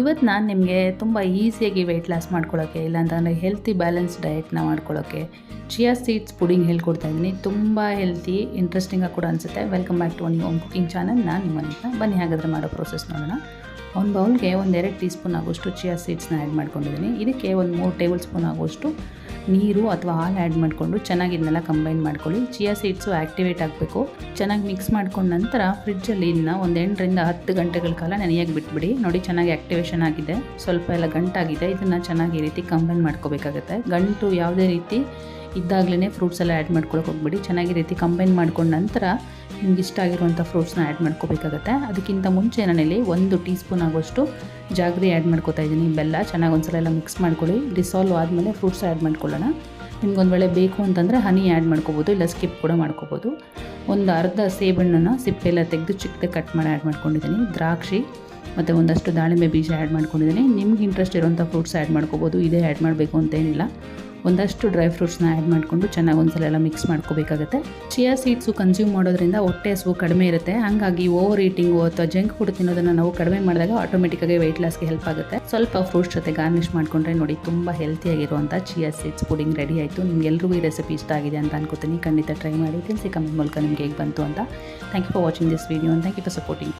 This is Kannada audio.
ಇವತ್ತು ನಾನು ನಿಮಗೆ ತುಂಬ ಈಸಿಯಾಗಿ ವೆಯ್ಟ್ ಲಾಸ್ ಮಾಡ್ಕೊಳ್ಳೋಕ್ಕೆ ಇಲ್ಲಾಂತಂದರೆ ಹೆಲ್ತಿ ಬ್ಯಾಲೆನ್ಸ್ ಡಯೆಟ್ನ ಮಾಡ್ಕೊಳ್ಳೋಕ್ಕೆ ಚಿಯಾ ಸೀಡ್ಸ್ ಪುಡಿಂಗ್ ಹೇಳ್ಕೊಡ್ತಾ ಇದ್ದೀನಿ. ತುಂಬ ಹೆಲ್ತಿ ಇಂಟ್ರೆಸ್ಟಿಂಗಾಗಿ ಕೂಡ ಅನಿಸುತ್ತೆ. Welcome back to one home cooking channel ನಾನು ನಿಮ್ಮನ್ನ ಬನ್ನಿ ಹಾಗಾದರೆ ಮಾಡೋ ಪ್ರೋಸೆಸ್ ನೋಡೋಣ. ಒಂದು ಬೌಲ್ಗೆ ಒಂದು ಎರಡು ಟೀ ಸ್ಪೂನ್ ಆಗೋಷ್ಟು ಚಿಯಾ ಸೀಡ್ಸ್ನ ಆ್ಯಡ್ ಮಾಡ್ಕೊಂಡಿದ್ದೀನಿ. ಇದಕ್ಕೆ ಒಂದು ಮೂರು ಟೇಬಲ್ ಸ್ಪೂನ್ ಆಗೋಷ್ಟು ನೀರು ಅಥವಾ ಹಾಲು ಆ್ಯಡ್ ಮಾಡಿಕೊಂಡು ಚೆನ್ನಾಗಿ ಇದನ್ನೆಲ್ಲ ಕಂಬೈನ್ ಮಾಡ್ಕೊಳ್ಳಿ. ಚಿಯಾ ಸೀಡ್ಸು ಆ್ಯಕ್ಟಿವೇಟ್ ಆಗಬೇಕು. ಚೆನ್ನಾಗಿ ಮಿಕ್ಸ್ ಮಾಡ್ಕೊಂಡ ನಂತರ ಫ್ರಿಡ್ಜಲ್ಲಿ ಇದನ್ನ ಒಂದು ಎಂಟರಿಂದ ಹತ್ತು ಗಂಟೆಗಳ ಕಾಲ ನೆನೆಯಾಗಿ ಬಿಟ್ಬಿಡಿ. ನೋಡಿ ಚೆನ್ನಾಗಿ ಆ್ಯಕ್ಟಿವೇಶನ್ ಆಗಿದೆ. ಸ್ವಲ್ಪ ಎಲ್ಲ ಗಂಟಾಗಿದೆ. ಇದನ್ನು ಚೆನ್ನಾಗಿ ರೀತಿ ಕಂಬೈನ್ ಮಾಡ್ಕೋಬೇಕಾಗುತ್ತೆ. ಗಂಟು ಯಾವುದೇ ರೀತಿ ಇದ್ದಾಗಲೇ ಫ್ರೂಟ್ಸ್ ಎಲ್ಲ ಆ್ಯಡ್ ಮಾಡ್ಕೊಳಕ್ಕೆ ಹೋಗ್ಬಿಡಿ. ಚೆನ್ನಾಗಿ ರೀತಿ ಕಂಬೈನ್ ಮಾಡ್ಕೊಂಡ ನಂತರ ನಿಮ್ಗೆ ಇಷ್ಟ ಆಗಿರುವಂಥ ಫ್ರೂಟ್ಸ್ನ ಆ್ಯಡ್ ಮಾಡ್ಕೋಬೇಕಾಗತ್ತೆ. ಅದಕ್ಕಿಂತ ಮುಂಚೆ ನಾನಿಲ್ಲಿ ಒಂದು ಟೀ ಸ್ಪೂನ್ ಆಗೋಷ್ಟು ಜಾಗ್ರಿ ಆ್ಯಡ್ ಮಾಡ್ಕೋತಾ ಇದ್ದೀನಿ. ಬೆಲ್ಲ ಚೆನ್ನಾಗಿ ಒಂದ್ಸಲ ಎಲ್ಲ ಮಿಕ್ಸ್ ಮಾಡ್ಕೊಳ್ಳಿ. ಡಿಸಾಲ್ವ್ ಆದಮೇಲೆ ಫ್ರೂಟ್ಸ್ ಆ್ಯಡ್ ಮಾಡ್ಕೊಳ್ಳೋಣ. ನಿಮ್ಗೆ ಒಂದು ವೇಳೆ ಬೇಕು ಅಂತಂದರೆ ಹನಿ ಆ್ಯಡ್ ಮಾಡ್ಕೋಬೋದು, ಇಲ್ಲ ಸ್ಕಿಪ್ ಕೂಡ ಮಾಡ್ಕೋಬೋದು. ಒಂದು ಅರ್ಧ ಸೇಬಣ್ಣನ ಸಿಪ್ಪೆಲ್ಲ ತೆಗೆದು ಚಿಕ್ಕದಾಗಿ ಕಟ್ ಮಾಡಿ ಆ್ಯಡ್ ಮಾಡ್ಕೊಂಡಿದ್ದೀನಿ. ದ್ರಾಕ್ಷಿ ಮತ್ತು ಒಂದಷ್ಟು ದಾಳಿಂಬೆ ಬೀಜ ಆ್ಯಡ್ ಮಾಡ್ಕೊಂಡಿದ್ದೀನಿ. ನಿಮ್ಗೆ ಇಂಟ್ರೆಸ್ಟ್ ಇರೋಂಥ ಫ್ರೂಟ್ಸ್ ಆ್ಯಡ್ ಮಾಡ್ಕೋಬೋದು. ಇದೇ ಆ್ಯಡ್ ಮಾಡಬೇಕು ಅಂತೇನಿಲ್ಲ ಒಂದಷ್ಟು ಡ್ರೈ ಫ್ರೂಟ್ಸ್ನ ಆ್ಯಡ್ ಮಾಡಿಕೊಂಡು ಚೆನ್ನಾಗಿ ಒಂದ್ಸಲ ಎಲ್ಲ ಮಿಕ್ಸ್ ಮಾಡ್ಕೋಬೇಕಾಗುತ್ತೆ. ಚಿಯಾ ಸೀಡ್ಸು ಕನ್ಸ್ಯೂಮ್ ಮಾಡೋದ್ರಿಂದ ಹೊಟ್ಟೆ ಹಸುವು ಕಡಿಮೆ ಇರುತ್ತೆ. ಹಾಗಾಗಿ ಓವರ್ ಈಟಿಂಗು ಅಥವಾ ಜಂಕ್ ಫುಡ್ ತಿನ್ನೋದನ್ನು ನಾವು ಕಡಿಮೆ ಮಾಡಿದಾಗ ಆಟೋಮೆಟಿಕ್ಕಾಗಿ ವೆಯ್ಟ್ ಲಾಸ್ಗೆ ಹೆಲ್ಪ್ ಆಗುತ್ತೆ. ಸ್ವಲ್ಪ ಫ್ರೂಟ್ಸ್ ಜೊತೆ ಗಾರ್ನಿಷ್ ಮಾಡಿಕೊಂಡ್ರೆ ನೋಡಿ ತುಂಬ ಹೆಲ್ತಿಯಾಗಿರುವಂಥ ಚಿಯಾ ಸೀಡ್ಸ್ ಪುಡಿಂಗ್ ರೆಡಿ ಆಯಿತು. ಎಲ್ಲರಿಗೂ ಈ ರೆಸಿಪಿ ಇಷ್ಟ ಆಗಿದೆ ಅಂತ ಅನ್ಕೋತೀನಿ. ಖಂಡಿತ ಟ್ರೈ ಮಾಡಿ ತಿನ್ಸಿ ಕಮೆಂಟ್ ಮೂಲಕ ನಿಮಗೆ ಹೇಗೆ ಬಂತು ಅಂತ. Thank you for watching this video thank you for supporting